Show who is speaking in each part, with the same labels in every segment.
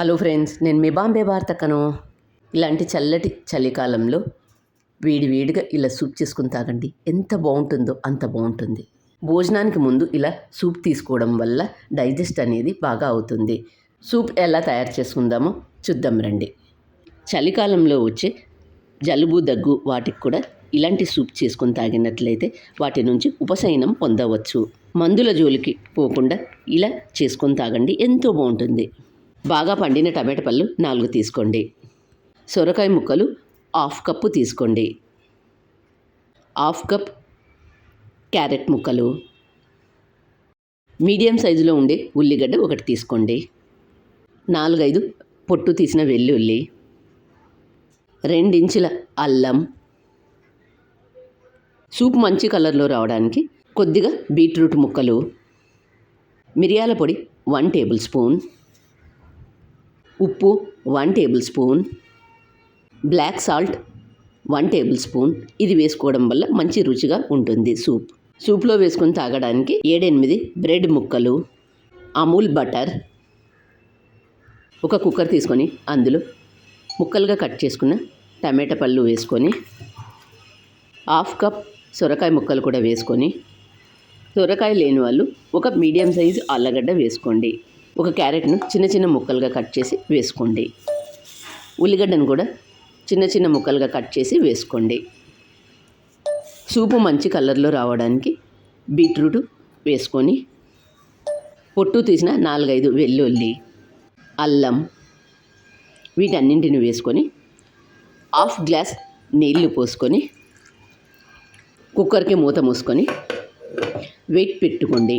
Speaker 1: Hello friends నేను మీ బాంబే వార్తకను. ఇలాంటి చల్లటి చలికాలంలో వేడి వేడిగా ఇలా సూప్ చేసుకుని తాగండి. ఎంత బాగుంటుందో అంత బాగుంటుంది. భోజనానికి ముందు ఇలా సూప్ తీసుకోవడం వల్ల డైజెస్ట్ అనేది బాగా అవుతుంది. సూప్ ఎలా తయారు చేసుకుందామో చూద్దాం రండి. చలికాలంలో వచ్చే జలుబు దగ్గు వాటికి కూడా ఇలాంటి సూప్ చేసుకొని తాగినట్లయితే వాటి నుంచి ఉపశమనం పొందవచ్చు. మందుల జోలికి పోకుండా ఇలా చేసుకొని తాగండి. ఎంతో బాగుంటుంది. బాగా పండిన టమాటా పళ్ళు నాలుగు తీసుకోండి. సొరకాయ ముక్కలు హాఫ్ కప్పు తీసుకోండి. హాఫ్ కప్ క్యారెట్ ముక్కలు. మీడియం సైజులో ఉండే ఉల్లిగడ్డ ఒకటి తీసుకోండి. నాలుగైదు పొట్టు తీసిన వెల్లుల్లి. రెండించుల అల్లం. సూప్ మంచి కలర్లో రావడానికి కొద్దిగా బీట్రూట్ ముక్కలు. మిరియాల పొడి వన్ టేబుల్ స్పూన్. ఉప్పు one tablespoon. Black salt one tablespoon. ఇది వేసుకోవడం వల్ల మంచి రుచిగా ఉంటుంది సూప్. సూప్లో వేసుకొని తాగడానికి ఏడెనిమిది బ్రెడ్ ముక్కలు అమూల్ బటర్ ఒక కుక్కర్ తీసుకొని అందులో ముక్కలుగా కట్ చేసుకున్న టమాటా పళ్ళు వేసుకొని హాఫ్ కప్ సొరకాయ ముక్కలు కూడా వేసుకొని సొరకాయ లేని వాళ్ళు ఒక మీడియం సైజు ఆళ్ళగడ్డ వేసుకోండి. ఒక క్యారెట్ను చిన్న చిన్న ముక్కలుగా కట్ చేసి వేసుకోండి. ఉల్లిగడ్డను కూడా చిన్న చిన్న ముక్కలుగా కట్ చేసి వేసుకోండి. సూపు మంచి కలర్లో రావడానికి బీట్రూట్ వేసుకొని పొట్టు తీసిన నాలుగైదు వెల్లుల్లి అల్లం వీటన్నింటిని వేసుకొని హాఫ్ గ్లాస్ నీళ్ళు పోసుకొని కుక్కర్కి మూత మూసుకొని వెయిట్ పెట్టుకోండి.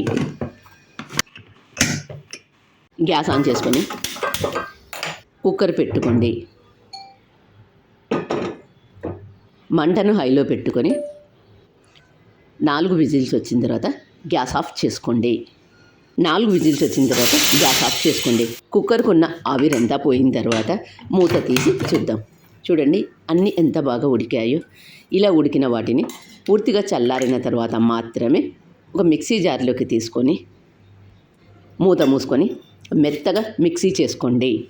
Speaker 1: గ్యాస్ ఆన్ చేసుకొని కుక్కర్ పెట్టుకోండి. మంటను హైలో పెట్టుకొని నాలుగు విజిల్స్ వచ్చిన తర్వాత గ్యాస్ ఆఫ్ చేసుకోండి. నాలుగు విజిల్స్ వచ్చిన తర్వాత గ్యాస్ ఆఫ్ చేసుకోండి. కుక్కర్కు ఉన్న ఆవిరంతా పోయిన తర్వాత మూత తీసి చూద్దాం. చూడండి అన్నీ ఎంత బాగా ఉడికాయో. ఇలా ఉడికిన వాటిని పూర్తిగా చల్లారిన తర్వాత మాత్రమే ఒక మిక్సీ జార్లోకి తీసుకొని మూత మూసుకొని మెత్తగా మిక్సీ చేసుకోండి.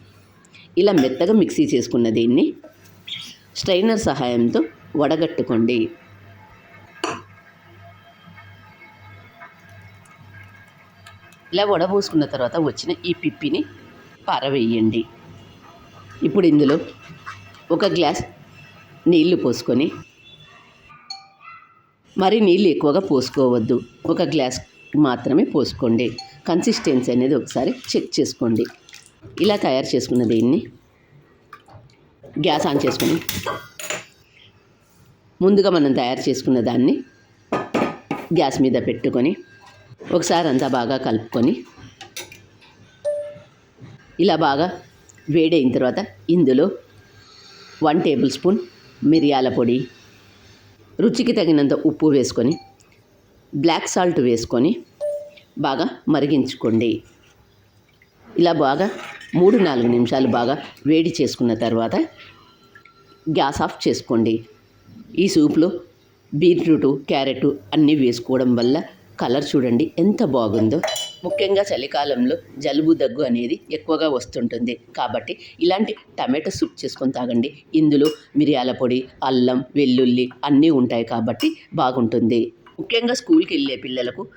Speaker 1: ఇలా మెత్తగా మిక్సీ చేసుకున్న దీన్ని స్ట్రైనర్ సహాయంతో వడగట్టుకోండి. ఇలా వడబోసుకున్న తర్వాత వచ్చిన ఈ పిప్పిని పారవేయండి. ఇప్పుడు ఇందులో ఒక గ్లాస్ నీళ్ళు పోసుకొని మరి నీళ్ళు ఎక్కువగా పోసుకోవద్దు. ఒక గ్లాస్ మాత్రమే పోసుకోండి. కన్సిస్టెన్సీ అనేది ఒకసారి చెక్ చేసుకోండి. ఇలా తయారు చేసుకున్న దీన్ని గ్యాస్ ఆన్ చేసుకుని ముందుగా మనం తయారు చేసుకున్న దాన్ని గ్యాస్ మీద పెట్టుకొని ఒకసారి అంతా బాగా కలుపుకొని ఇలా బాగా వేడైన తర్వాత ఇందులో వన్ టేబుల్ స్పూన్ మిరియాల పొడి రుచికి తగినంత ఉప్పు వేసుకొని బ్లాక్ సాల్ట్ వేసుకొని బాగా మరిగించుకోండి. ఇలా బాగా మూడు నాలుగు నిమిషాలు బాగా వేడి చేసుకున్న తర్వాత గ్యాస్ ఆఫ్ చేసుకోండి. ఈ సూప్లో బీట్రూటు క్యారెట్ అన్నీ వేసుకోవడం వల్ల కలర్ చూడండి ఎంత బాగుందో. ముఖ్యంగా చలికాలంలో జలుబు దగ్గు అనేది ఎక్కువగా వస్తుంటుంది. కాబట్టి ఇలాంటి టమాటో సూప్ చేసుకొని తాగండి. ఇందులో మిరియాల పొడి అల్లం వెల్లుల్లి అన్నీ ఉంటాయి కాబట్టి బాగుంటుంది. ముఖ్యంగా స్కూల్కి వెళ్ళే పిల్లలకు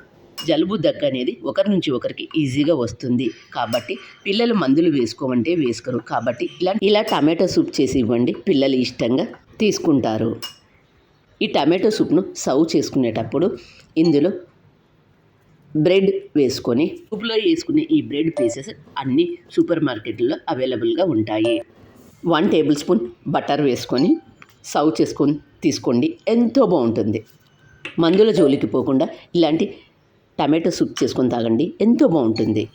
Speaker 1: జలుబు దగ్గు అనేది ఒకరి నుంచి ఒకరికి ఈజీగా వస్తుంది. కాబట్టి పిల్లలు మందులు వేసుకోమంటే వేసుకోరు. కాబట్టి ఇలా ఇలా టమాటో సూప్ చేసి ఇవ్వండి. పిల్లలు ఇష్టంగా తీసుకుంటారు. ఈ టమాటో సూప్ను సర్వ్ చేసుకునేటప్పుడు ఇందులో బ్రెడ్ వేసుకొని సూప్లో వేసుకునే ఈ బ్రెడ్ పీసెస్ అన్ని సూపర్ మార్కెట్లో అవైలబుల్గా ఉంటాయి. వన్ టేబుల్ స్పూన్ బటర్ వేసుకొని సర్వ్ చేసుకొని తీసుకోండి. ఎంతో బాగుంటుంది. మందుల జోలికి పోకుండా ఇలాంటి టమాటో సూప్ చేసుకొని తాగండి. ఎంతో బాగుంటుంది.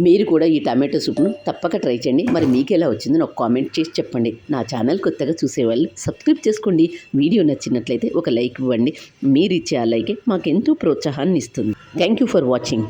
Speaker 1: మీరు కూడా ఈ టమాటో సూప్ను తప్పక ట్రై చేయండి. మరి మీకు ఎలా వచ్చిందో నాకు కామెంట్ చేసి చెప్పండి. నా ఛానల్ కొత్తగా చూసేవాళ్ళు సబ్స్క్రైబ్ చేసుకోండి. వీడియో నచ్చినట్లయితే ఒక లైక్ ఇవ్వండి. మీరు ఇచ్చే ఆ లైకే మాకెంతో ప్రోత్సాహాన్ని ఇస్తుంది. Thank you for watching.